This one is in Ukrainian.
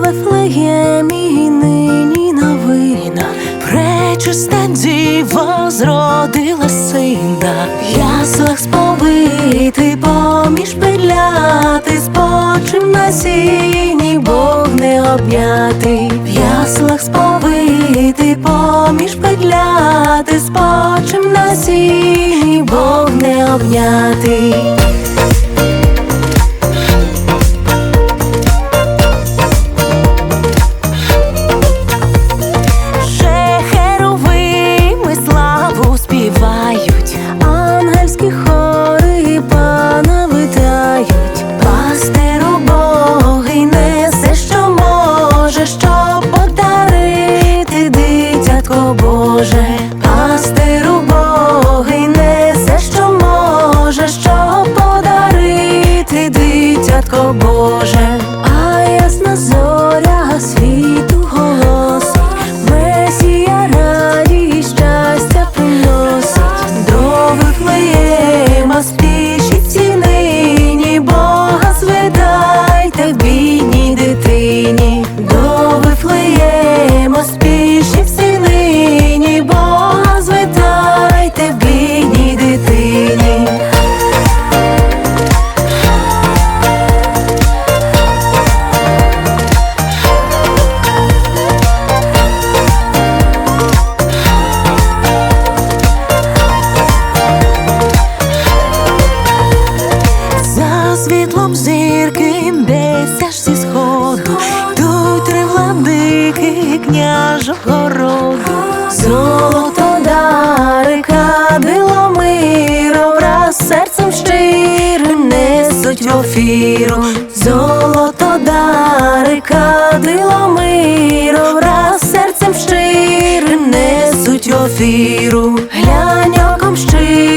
Вифлеємі нині новина, пречиста діва зродила сина, яслах сповитий поміж пиляти, спочив на сіні, Бог не обнятий, в яслах сповитий поміж петляти, не світлом зірки десь зі сходу. Тут три владики княжого роду. Золото дари кадило миру Враз серцем щирим несуть в офіру Золото дари кадило миру Враз серцем щирим несуть в офіру Глянь оком щирим,